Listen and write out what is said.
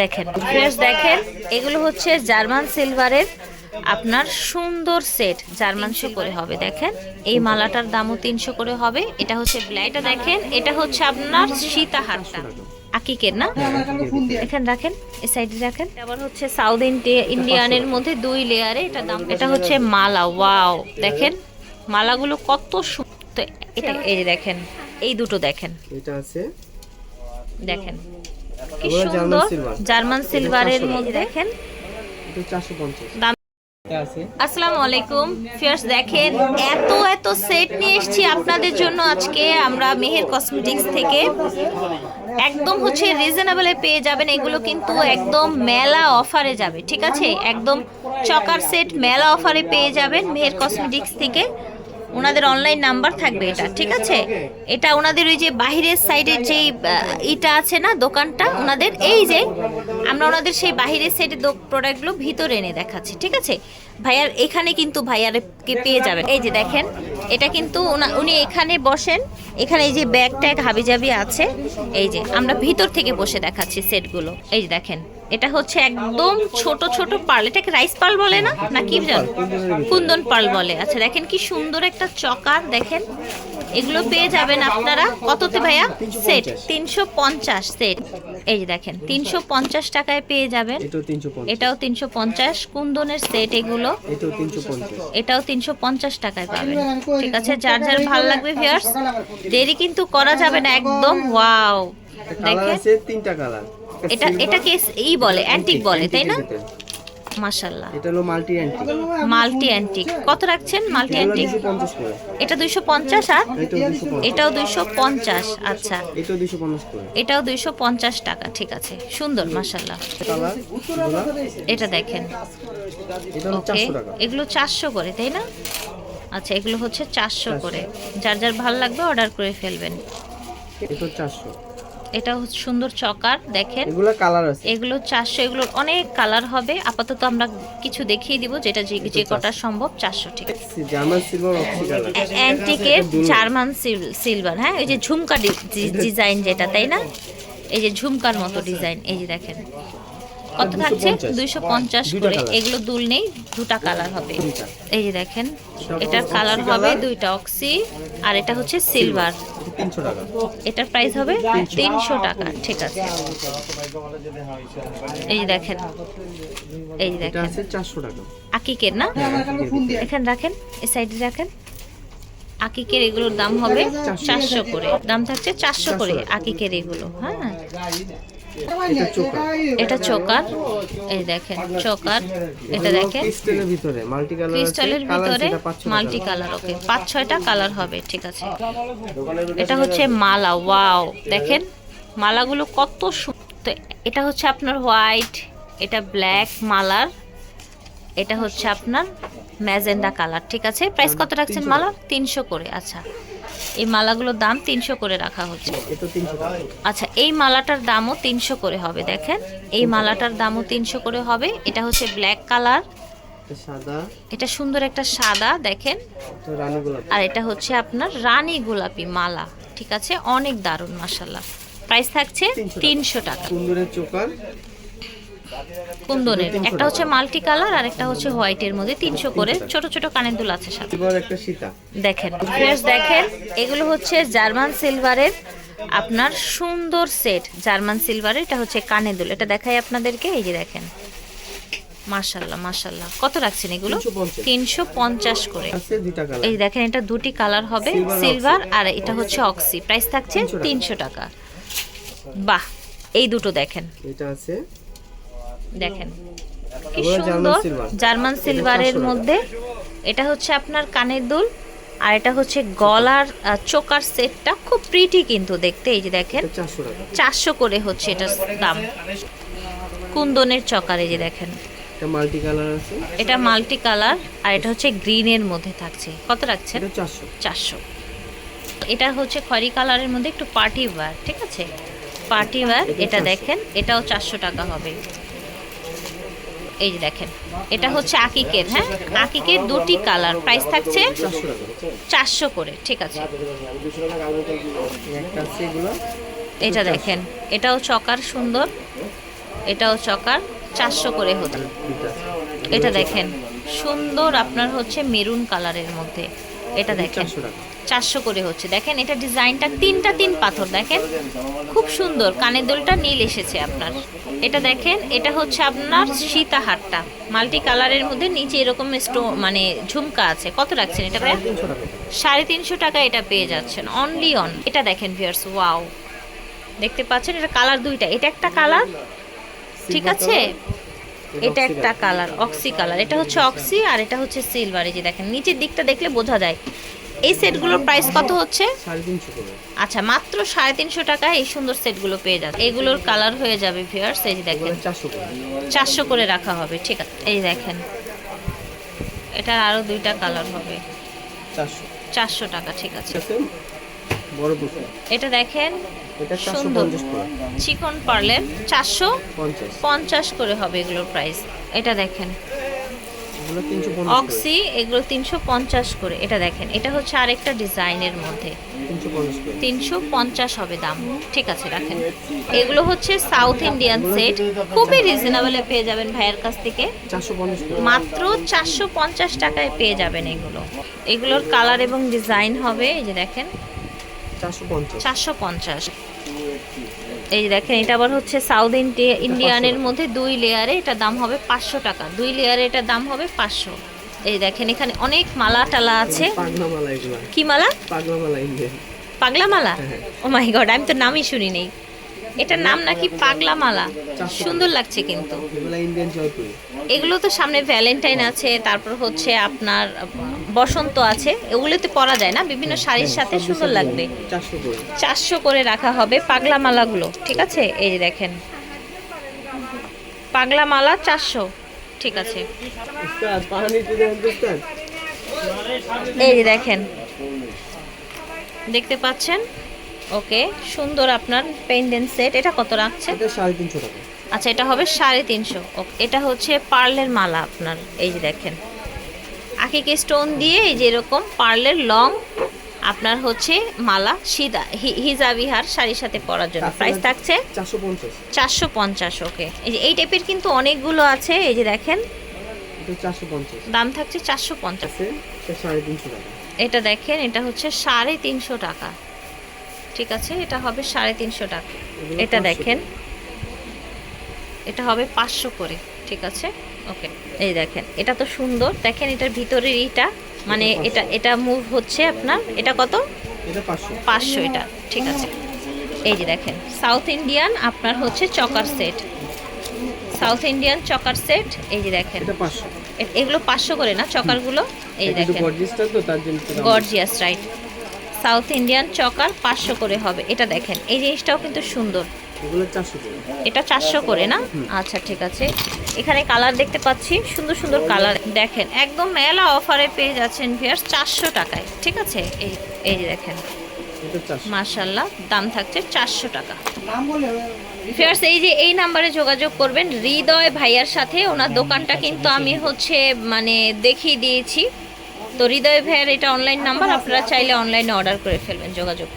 দেখেন ফ্রেশ দেখেন এগুলো হচ্ছে জার্মান সিলভারের আপনার সুন্দর সেট জার্মানশো করে হবে দেখেন। এই মালাটার দামও তিনশো করে হবে এটা হচ্ছে ব্ল্যাক এটা দেখেন এটা হচ্ছে আপনার সীতাহারটা। আকিকের না? এখানে রাখেন এই সাইডে রাখেন। আবার হচ্ছে সাউথ ইন্ডিয়ানের মধ্যে দুই লেয়ারে এটা দাম। এটা হচ্ছে মালা ওয়াও দেখেন। মালাগুলো কত সুন্দর এটা এই দেখেন এই দুটো দেখেন। এটা আছে। দেখেন। কি সুন্দর জার্মান সিলভারের মধ্যে। দেখেন। আসসালামু আলাইকুম। ফিয়ার্স দেখেন এত এত সেট নিয়ে এসেছি আপনাদের জন্য আজকে। আমরা মেহের কসমেটিক্স থেকে। একদম হচ্ছে রিজনেবলে পেয়ে যাবেন। এগুলো কিন্তু একদম মেলা অফারে যাবে। ঠিক আছে? একদম চকার সেট মেলা অফারে পেয়ে যাবেন মেহের কসমেটিক্স থেকে। ওনাদের অনলাইন নাম্বার থাকবে এটা, ঠিক আছে? এটা ওনাদের ওই যে বাহিরের সাইডের যেই ইটা আছে না, দোকানটা, ওনাদের এই যে, আমরা ওনাদের সেই বাহিরের সাইডের প্রোডাক্টগুলো ভিতরে এনে দেখাচ্ছি, ঠিক আছে? ভাইয়ার এখানে কিন্তু ভাইয়ারকে পেয়ে যাবেন। এই যে দেখেন, এটা কিন্তু উনি এখানে বসেন, এখানে এই যে ব্যাগ ট্যাগ হাবিজাবি আছে, এই যে, আমরা ভিতর থেকে বসে দেখাচ্ছি সেটগুলো এই যে দেখেন এটা হচ্ছে একদম ছোট ছোট পার্ল এটাকে রাইস পার্ল বলে না? না কি জানো কুন্দন পার্ল বলে। আচ্ছা দেখেন কি সুন্দর একটা চকার দেখেন। এগুলো পেয়ে যাবেন আপনারা। কততে ভাইয়া? সেট তিনশো পঞ্চাশ সেট। এই যে দেখেন তিনশো পঞ্চাশ টাকায় পেয়ে যাবেন। এটাও তিনশো পঞ্চাশ। কুন্দনের সেট এগুলো। এটাও তিনশো পঞ্চাশ। এটাও তিনশো পঞ্চাশ টাকায় পাবেন। ঠিক আছে যার যার ভালো লাগবে ভিয়ার্স দেরি কিন্তু করা যাবে না। একদম ওয়াও কালার দেখেন আছে তিনটা কালার। এটা এটাকে ই বলে অ্যান্টিক বলে তাই না? মাশাল্লাহ এটা হলো মাল্টি অ্যান্টিক মাল্টি অ্যান্টিক কত রাখছেন মাল্টি অ্যান্টিক এটা আর? এটাও দুশো পঞ্চাশ। এটাও দুইশো পঞ্চাশ আচ্ছা। এটাও করে। টাকা ঠিক আছে। সুন্দর মাশাল্লাহ এটা দেখেন। এগুলো চারশো করে তাই না? আচ্ছা এগুলো হচ্ছে চারশো। করে। যার যার ভালো লাগবে অর্ডার করে ফেলবেন। এটা চারশো। এটা হচ্ছে সুন্দর চকার দেখেন। এগুলো কালার আছে। এগুলো চারশো এগুলোর অনেক কালার হবে। আপাতত আমরা কিছু দেখিয়ে দিব যেটা যে যে কটা সম্ভব চারশো ঠিক আছে। জার্মান সিলভার অ্যান্টিকের জার্মান সিলভার হ্যাঁ? এই যে ঝুমকা ডিজাইন যেটা তাই না? এই যে ঝুমকার মতো ডিজাইন এই যে দেখেন। কত থাকছে 250 দুইশো পঞ্চাশ। করে। এগুলো দুল নেই দুটা কালার হবে। এই যে দেখেন এটার কালার হবে দুইটা অক্সি আর এটা হচ্ছে সিলভার। এটা তিনশো টাকা। এটার প্রাইস হবে তিনশো। টাকা ঠিক আছে। এই যে দেখেন এই যে দেখেন। আছে চারশো টাকা। আকিকের না? এখানে রাখেন এই সাইডে রাখেন। আকিকের এগুলোর দাম হবে চারশো করে। দাম থাকছে চারশো করে আকিকের এগুলো হ্যাঁ। এটা চোকার। এই দেখেন চোকার। এটা দেখেন। ক্রিস্টালের ভিতরে মাল্টি কালার ক্রিস্টালের ভিতরে মাল্টি কালার ওকে পাঁচ ছয়টা কালার হবে ঠিক আছে। এটা হচ্ছে মালা ওয়াও দেখেন মালাগুলো কত এটা হচ্ছে আপনার হোয়াইট এটা ব্ল্যাক মালার। এটা হচ্ছে আপনার ম্যাজেন্ডা কালার ঠিক আছে। প্রাইস কত রাখছেন মালার? তিনশো করে আচ্ছা। এই মালাগুলোর দাম তিনশো করে রাখা হচ্ছে। আচ্ছা এই মালাটার দামও তিনশো করে হবে দেখেন। এই মালাটার দামও তিনশো করে হবে। এটা হচ্ছে ব্ল্যাক কালার। এটা সুন্দর একটা সাদা দেখেন। আর এটা হচ্ছে আপনার রানী গোলাপি মালা ঠিক আছে? অনেক দারুণ মাসাল্লাহ প্রাইস থাকছে তিনশো টাকা। সুন্দরের চোকার। কুন্দনের। 300 একটা হচ্ছে মাল্টি কালার আর একটা হচ্ছে হোয়াইটের মধ্যে। তিনশো করে। ছোট ছোট কানের দুল আছে সাথে। দেখেন। ফ্রেন্ডস দেখেন। এগুলো হচ্ছে জার্মান সিলভারের আপনার সুন্দর সেট। জার্মান সিলভারের এটা হচ্ছে কানে দুল। এটা দেখাই আপনাদেরকে। এই যে দেখেন। মার্শাল্লাহ মার্শাল্লাহ কত রাখছেন এগুলো? তিনশো পঞ্চাশ। করে। এই দেখেন এটা দুটি কালার হবে। সিলভার আর এটা হচ্ছে অক্সি প্রাইস থাকছে তিনশো টাকা। বাহ এই দুটো দেখেন। এটা আছে দেখেন। কি সুন্দর জার্মান সিলভারের মধ্যে। এটা হচ্ছে আপনার কানের দুল আর এটা হচ্ছে গলার চোকার সেটটা খুব প্রিটি কিন্তু দেখতে এই যে দেখেন। চারশো করে হচ্ছে এটার দাম। কুন্দনের চকার এই যে দেখেন। এটা মাল্টি কালার আছে। এটা মাল্টি কালার আর এটা হচ্ছে গ্রিনের মধ্যে থাকছে। কত রাখছেন? এটা চারশো। চারশো। এটা হচ্ছে খয়রি কালারের মধ্যে একটু পার্টি ওয়্যার ঠিক আছে? পার্টি ওয়্যার এটা দেখেন এটাও চারশো টাকা হবে। এই যে দেখেন, এটা হচ্ছে আকিকের হ্যাঁ? আকিকের দুটি কালার প্রাইস থাকছে চারশো করে, ঠিক আছে। এটা দেখেন, এটাও চকার সুন্দর, এটাও চকার চারশো করে হতো। এটা দেখেন, সুন্দর আপনার হচ্ছে মেরুন কালারের মধ্যে। এটা দেখেন। চারশো করে হচ্ছে। দেখেন এটা ডিজাইনটা তিনটা তিন পাথর দেখেন। খুব সুন্দর কানের দোলটা নীল এসেছে আপনার। এটা দেখেন এটা হচ্ছে আপনার সীতাহারটা। মাল্টি কালারের মধ্যে নিচে এরকম স্টো মানে ঝুমকা আছে। কত রাখছেন এটা টাকা। সাড়ে তিনশো টাকা এটা পেয়ে যাচ্ছেন। অনলি অন এটা দেখেন ভিয়ার্স ওয়াও দেখতে পাচ্ছেন এটা কালার দুইটা। এটা একটা কালার? ঠিক আছে? এটা একটা কালার অক্সি কালার এটা হচ্ছে অক্সি আর এটা হচ্ছে সিলভার এই যে দেখেন নিচের দিকটা দেখলে বোঝা যায়। এই সেটগুলোর প্রাইস কত হচ্ছে? আচ্ছা মাত্র সাড়ে তিনশো টাকায় এই সুন্দর সেটগুলো পেয়ে যাবে। এগুলোর কালার হয়ে যাবে ভিউয়ার্স এই যে দেখেন চারশো করে। রাখা হবে ঠিক আছে। এই দেখেন এটার আরও দুইটা কালার হবে। চারশো। টাকা ঠিক আছে। বড় পুষে এটা দেখেন সুন্দর। চিকন পার্লের চারশো পঞ্চাশ। করে হবে এগুলোর প্রাইস এটা দেখেন। অক্সি এগুলো তিনশো পঞ্চাশ করে। এটা দেখেন এটা হচ্ছে আরেকটা ডিজাইনের মধ্যে। তিনশো পঞ্চাশ হবে দাম। ঠিক আছে রাখেন। এগুলো হচ্ছে সাউথ ইন্ডিয়ান সেট খুবই রিজনেবলে পেয়ে যাবেন ভাইয়ের কাছ থেকে। মাত্র চারশো পঞ্চাশ টাকায় পেয়ে যাবেন এগুলো। এগুলোর কালার এবং ডিজাইন হবে এই যে দেখেন। চারশো পঞ্চাশ। এই দেখেন এটা আবার হচ্ছে সাউথ ইন্ডিয়া ইন্ডিয়ানের মধ্যে দুই লেয়ারে এটা দাম হবে পাঁচশো টাকা। দুই লেয়ারে এটা দাম হবে পাঁচশো। এই দেখেন এখানে অনেক মালা টালা আছে। কি মালা? পাগলা মালা। ও মাই গড আমি তো নামই শুনি নেই। এটার নাম নাকি পাগলা মালা সুন্দর লাগছে কিন্তু। এগুলো তো সামনে ভ্যালেন্টাইন আছে তারপর হচ্ছে আপনার বসন্ত আছে এগুলোতে পরা যায় না বিভিন্ন শাড়ির সাথে সুন্দর লাগবে। চারশো করে। রাখা হবে পাগলা মালাগুলো ঠিক আছে? এই যে দেখেন। পাগলা মালা চারশো ঠিক আছে। এই যে দেখেন। দেখতে পাচ্ছেন? ওকে সুন্দর আপনার পেন্ডেন্ট সেট। এটা কত রাখছে? আচ্ছা এটা হবে সাড়ে তিনশো। এটা হচ্ছে পার্লের মালা আপনার। এই যে দেখেন। আখিকে স্টোন দিয়ে এই যে এরকম পার্লের লং আপনার হচ্ছে মালা সিদা হিজাবিহার শাড়ির সাথে পরার জন্য। প্রাইস থাকছে চারশো পঞ্চাশ। ওকে এই যে এই টাইপের কিন্তু অনেকগুলো আছে এই যে দেখেন। দাম থাকছে চারশো পঞ্চাশ। এটা দেখেন এটা হচ্ছে সাড়ে তিনশো টাকা। ঠিক আছে এটা হবে সাড়ে তিনশো টাকা। এটা দেখেন। এটা হবে পাঁচশো করে ঠিক আছে? ওকে এই দেখেন এটা তো সুন্দর। দেখেন এটার ভিতরের ইটা মানে এটা এটা মুভ হচ্ছে আপনার এটা কত? পাঁচশো। এটা ঠিক আছে। এই যে দেখেন সাউথ ইন্ডিয়ান আপনার হচ্ছে choker set South Indian choker set এই যে দেখেন। এগুলো পাঁচশো করে না চকারগুলো এই দেখেন। Gorgeous right South Indian choker পাঁচশো করে হবে। এটা দেখেন এই জিনিসটাও কিন্তু সুন্দর। এটা চারশো করে না? আচ্ছা ঠিক আছে। এখানে কালার দেখতে পাচ্ছি। সুন্দর সুন্দর কালার। দেখেন একদম মেলা অফারে পেয়ে যাচ্ছেন ভিয়ার্স চারশো টাকায়। ঠিক আছে? এই এই যে দেখেন। মার্শাল্লাহ দাম থাকছে চারশো টাকা। ফিয়ার্স এই যে এই নাম্বারে যোগাযোগ করবেন। হৃদয় ভাইয়ার সাথে ওনার দোকানটা কিন্তু আমি হচ্ছে মানে দেখিয়ে দিয়েছি। তো হৃদয় ভাইয়ার এটা অনলাইন নাম্বার আপনারা চাইলে অনলাইনে অর্ডার করে ফেলবেন যোগাযোগ